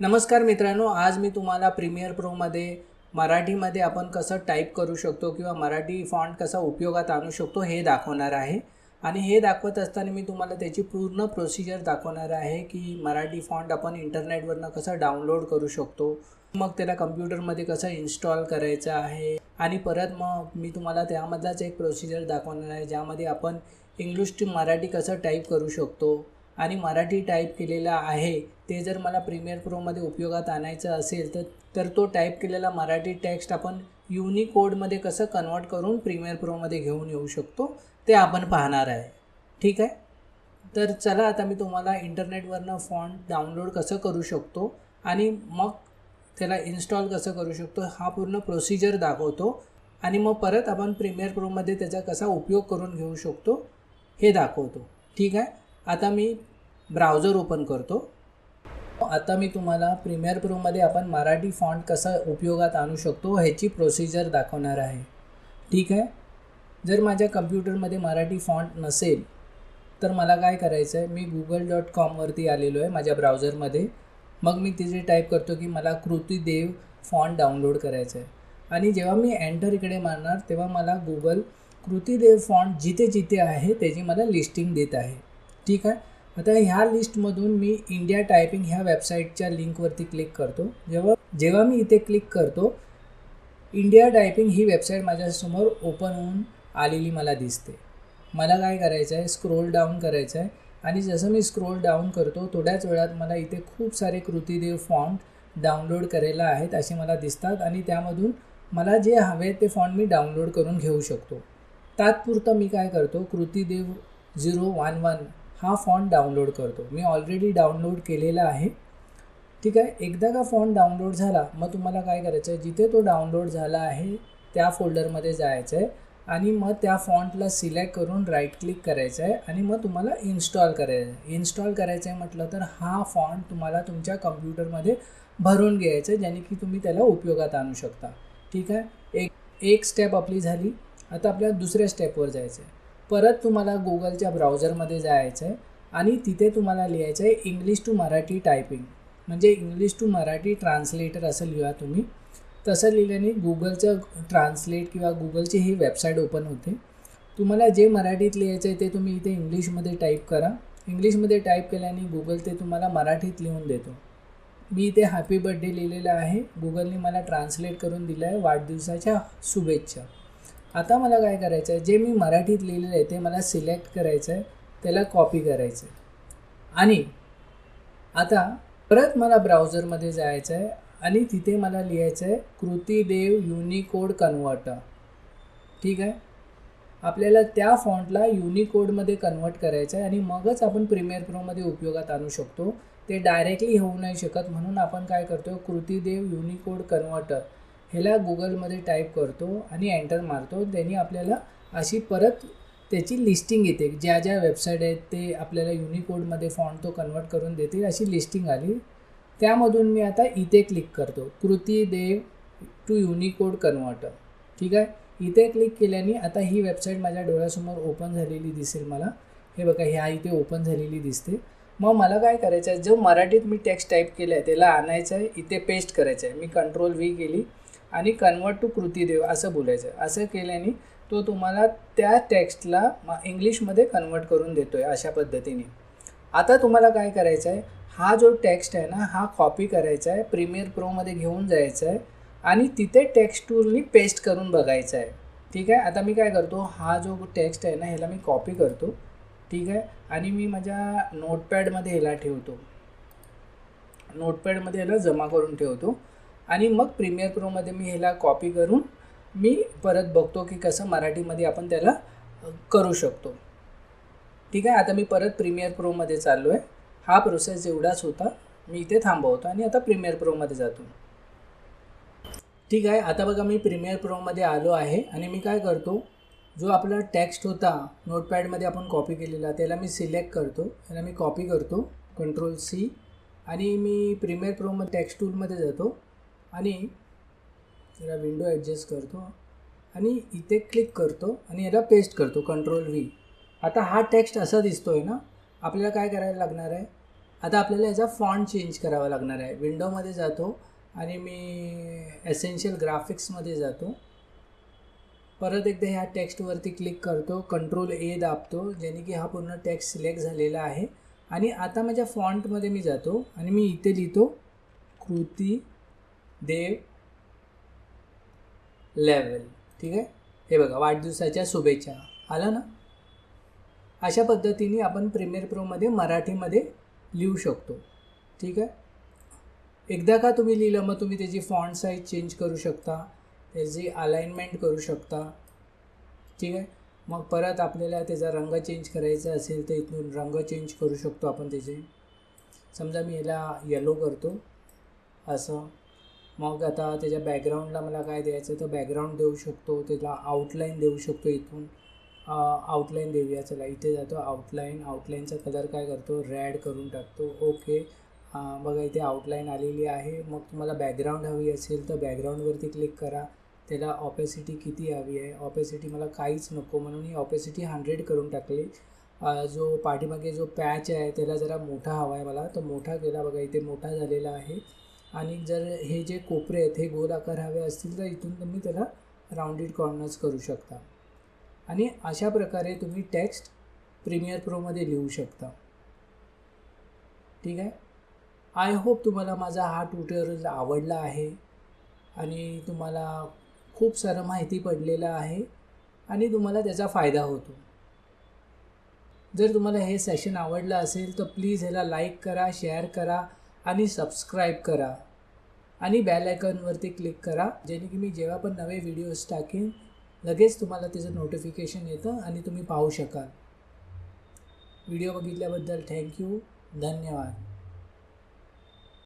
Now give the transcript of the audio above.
नमस्कार मित्रांनो आज मी तुम्हाला प्रीमियर प्रोमध्ये मराठीमध्ये आपण कसं टाईप करू शकतो किंवा मराठी फॉन्ट कसा उपयोगात आणू शकतो हे दाखवणार आहे. आणि हे दाखवत असताना मी तुम्हाला त्याची पूर्ण प्रोसिजर दाखवणार आहे की मराठी फॉन्ट आपण इंटरनेटवरनं कसं डाउनलोड करू शकतो. मग त्याला कम्प्युटरमध्ये कसं इन्स्टॉल करायचं आहे. आणि परत मग मी तुम्हाला त्यामधलाच एक प्रोसिजर दाखवणार आहे ज्यामध्ये आपण इंग्लिश टू मराठी कसं टाईप करू शकतो. आणि मराठी टाईप केलेला आहे ते जर मला प्रीमियर प्रोमध्ये उपयोगात आणायचं असेल तर तर तो टाईप केलेला मराठी टेक्स्ट आपण युनिकोडमध्ये कसं कन्वर्ट करून प्रीमियर प्रोमध्ये घेऊन येऊ शकतो ते आपण पाहणार आहे. ठीक आहे? तर चला आता मी तुम्हाला इंटरनेटवरनं फॉन्ट डाउनलोड कसं करू शकतो आणि मग त्याला इन्स्टॉल कसं करू शकतो हा पूर्ण प्रोसिजर दाखवतो. आणि मग परत आपण प्रीमियर प्रोमध्ये त्याचा कसा उपयोग करून घेऊ शकतो हे दाखवतो. ठीक आहे? आता मी ब्राउझर ओपन करतो. आता मी तुम्हाला प्रीमियर प्रोमध्ये आपण मराठी फॉन्ट कसा उपयोगात आणू शकतो ह्याची प्रोसिजर दाखवणार आहे. ठीक आहे? जर माझ्या कम्प्युटरमध्ये मराठी फॉन्ट नसेल तर मला काय करायचं आहे मी गुगल डॉट कॉमवरती आलेलो आहे माझ्या ब्राउझरमध्ये मग मी तिथे टाईप करतो की मला कृतीदेव फॉन्ट डाउनलोड करायचं आहे. आणि जेव्हा मी एंटर इकडे मारणार तेव्हा मला गुगल कृतीदेव फॉन्ट जिथे जिथे आहे त्याची मला लिस्टिंग देत आहे. ठीक आहे? आता ह्या लिस्टमधून मी इंडिया टायपिंग ह्या वेबसाईटच्या लिंकवरती क्लिक करतो. जेव्हा जेव्हा मी इथे क्लिक करतो इंडिया टायपिंग ही वेबसाईट माझ्यासमोर ओपन होऊन आलेली मला दिसते. मला काय करायचं आहे स्क्रोल डाऊन करायचं आहे आणि जसं मी स्क्रोल डाऊन करतो थोड्याच वेळात मला इथे खूप सारे कृतीदेव फॉन्ट डाउनलोड करायला आहेत असे मला दिसतात आणि त्यामधून मला जे हवे ते फॉन्ट मी डाउनलोड करून घेऊ शकतो. तात्पुरतं मी काय करतो? कृतीदेव झिरो वन वन हा फॉन्ट डाउनलोड करतो. मी ऑलरेडी डाउनलोड केलेला आहे. ठीक आहे? एकदा का फॉन्ट डाउनलोड झाला मग तुम्हाला काय करायचं आहे जिथे तो डाउनलोड झाला आहे त्या फोल्डरमध्ये जायचं आहे आणि मग त्या फॉन्टला सिलेक्ट करून राईट क्लिक करायचं आहे आणि मग तुम्हाला इन्स्टॉल करायचं आहे इन्स्टॉल करायचं आहे म्हटलं तर हा फॉन्ट तुम्हाला तुमच्या कम्प्युटरमध्ये भरून घ्यायचं आहे ज्याने की तुम्ही त्याला उपयोगात आणू शकता. ठीक आहे? एक एक स्टेप आपली झाली. आता आपल्याला दुसऱ्या स्टेपवर जायचं आहे परत तुम्हाला गुगलच्या ब्राउझरमध्ये जायचं आहे आणि तिथे तुम्हाला लिहायचं आहे इंग्लिश टू मराठी टायपिंग म्हणजे इंग्लिश टू मराठी ट्रान्सलेटर असं लिहा तुम्ही. तसं लिहिल्याने गुगलचं ट्रान्सलेट किंवा गुगलची ही वेबसाईट ओपन होते. तुम्हाला जे मराठीत लिहायचं आहे ते तुम्ही इथे इंग्लिशमध्ये टाईप करा. इंग्लिशमध्ये टाईप केल्याने गुगल ते तुम्हाला मराठीत लिहून देतो. मी इथे हॅपी बर्थडे लिहिलेलं आहे. गुगलने मला ट्रान्सलेट करून दिलं आहे वाढदिवसाच्या शुभेच्छा. आता मला काय करायचं आहे जे मी मराठीत लिहिलेलं आहे ते मला सिलेक्ट करायचं आहे त्याला कॉपी करायचं आहे आणि आता परत मला ब्राउझरमध्ये जायचं आहे आणि तिथे मला लिहायचं आहे कृतीदेव युनिकोड कन्वर्टर ठीक आहे? आपल्याला त्या फॉन्टला युनिकोडमध्ये कन्वर्ट करायचं आहे आणि मगच आपण प्रीमियर प्रोमध्ये उपयोगात आणू शकतो. ते डायरेक्टली होऊ नाही शकत म्हणून आपण काय करतो कृतीदेव युनिकोड कन्वर्टर ह्याला गुगलमध्ये टाईप करतो आणि एंटर मारतो. त्यांनी आपल्याला अशी परत त्याची लिस्टिंग येते. ज्या ज्या वेबसाईट आहेत ते आपल्याला युनिकोडमध्ये फॉन्ट तो कन्वर्ट करून देतील अशी लिस्टिंग आली. त्यामधून मी आता इथे क्लिक करतो. कृती देव टू युनिकोड कन्वर्टर ठीक आहे? इथे क्लिक केल्याने आता ही वेबसाईट माझ्या डोळ्यासमोर ओपन झालेली दिसेल मला. हे बघा ह्या इथे ओपन झालेली दिसते. मग मला काय करायचं आहे जो मराठीत मी टेक्स्ट टाईप केलं आहे त्याला आणायचं आहे इथे पेस्ट करायचं आहे मी कंट्रोल व्ही केली. आणि कन्वर्ट टू कृतीदेव असं बोलायचं. आहे असं केल्याने तो तुम्हाला त्या टेक्स्टला इंग्लिशमध्ये कन्वर्ट करून देतो आहे अशा पद्धतीने. आता तुम्हाला काय करायचं आहे हा जो टेक्स्ट आहे ना हा कॉपी करायचा आहे प्रीमियर प्रोमध्ये घेऊन जायचं आहे आणि तिथे टेक्स्ट टूलनी पेस्ट करून बघायचं आहे ठीक आहे? आता मी काय करतो? हा जो टेक्स्ट आहे ना ह्याला मी कॉपी करतो. ठीक आहे? आणि मी माझ्या नोटपॅडमध्ये ह्याला ठेवतो. नोटपॅडमध्ये ह्याला जमा करून ठेवतो. आणि मग प्रीमियर प्रोमध्ये मी ह्याला कॉपी करून मी परत बघतो की कसं मराठीमध्ये आपण त्याला करू शकतो. ठीक आहे? आता मी परत प्रीमियर प्रोमध्ये चाललो आहे हा प्रोसेस एवढाच होता. मी इथे थांबवतो आणि आता प्रीमियर प्रोमध्ये जातो. ठीक आहे? आता बघा मी प्रीमियर प्रोमध्ये आलो आहे आणि मी काय करतो? जो आपला टेक्स्ट होता नोटपॅडमध्ये आपण कॉपी केलेला त्याला मी सिलेक्ट करतो. त्याला मी कॉपी करतो. कंट्रोल सी आणि मी प्रीमियर प्रोमध्ये टेक्स्ट टूलमध्ये जातो. आणि याला विंडो ॲडजस्ट करतो आणि इथे क्लिक करतो आणि याला पेस्ट करतो कंट्रोल व्ही आता हा टेक्स्ट असा दिसतो आहे ना आपल्याला काय करायला लागणार आहे? आता आपल्याला याचा फॉन्ट चेंज करावा लागणार आहे. विंडोमध्ये जातो आणि मी एसेन्शियल ग्राफिक्समध्ये जातो. परत एकदा ह्या टेक्स्टवरती क्लिक करतो कंट्रोल ए दाबतो ज्याने की हा पूर्ण टेक्स्ट सिलेक्ट झालेला आहे. आणि आता माझ्या फॉन्टमध्ये मी जातो आणि मी इथे लिहितो कृती देव लेवल ठीक आहे? हे बघा वाढदिवसाच्या शुभेच्छा. आलं ना? अशा पद्धतीने आपण प्रीमियर प्रोमध्ये मराठीमध्ये लिहू शकतो. ठीक आहे? एकदा का तुम्ही लिहिलं मग तुम्ही त्याची फॉन्ट साईज चेंज करू शकता त्याची अलाइनमेंट करू शकता. ठीक आहे? मग परत आपल्याला त्याचा रंग चेंज करायचा असेल तर इथून रंग चेंज करू शकतो आपण त्याचे. समजा मी याला येलो करतो. असं. मग आता त्याच्या बॅकग्राऊंडला मला काय द्यायचं तर बॅकग्राऊंड देऊ शकतो त्याला आउटलाईन देऊ शकतो इथून. आउटलाईन देऊया चला इथे जातो आउटलाईन आउटलाईनचा कलर काय करतो? रॅड करून टाकतो. ओके बघा इथे आउटलाईन आलेली आहे. मग तुम्हाला बॅकग्राऊंड हवी असेल तर बॅकग्राऊंडवरती क्लिक करा. त्याला ऑपेसिटी किती हवी आहे? ऑपेसिटी मला काहीच नको म्हणून ही ऑपेसिटी हंड्रेड करून टाकली. जो पाठीमागे जो पॅच आहे त्याला जरा मोठा हवा आहे मला. तर मोठा केला. बघा इथे मोठा झालेला आहे. आणि जर हे जे कोपरे आहेत हे गोल आकार हवे असतील तर इथून तुम्ही त्याला राऊंडेड कॉर्नर्स करू शकता. आणि अशा प्रकारे तुम्ही टेक्स्ट प्रीमियर प्रोमध्ये लिहू शकता. ठीक आहे? आय होप तुम्हाला माझा हा ट्युटोरियल आवडला आहे आणि तुम्हाला खूप सारं माहिती पडलेलं आहे आणि तुम्हाला त्याचा फायदा होतो. जर तुम्हाला हे सेशन आवडलं असेल तर प्लीज ह्याला लाईक करा शेअर करा आणि सबस्क्राईब करा. आणि बॅल आयकॉनवरती क्लिक करा जेणे की मी जेव्हा पण नवे व्हिडिओज टाकेन लगेच तुम्हाला त्याचं नोटिफिकेशन येतं आणि तुम्ही पाहू शकाल. व्हिडिओ बघितल्याबद्दल थँक्यू धन्यवाद.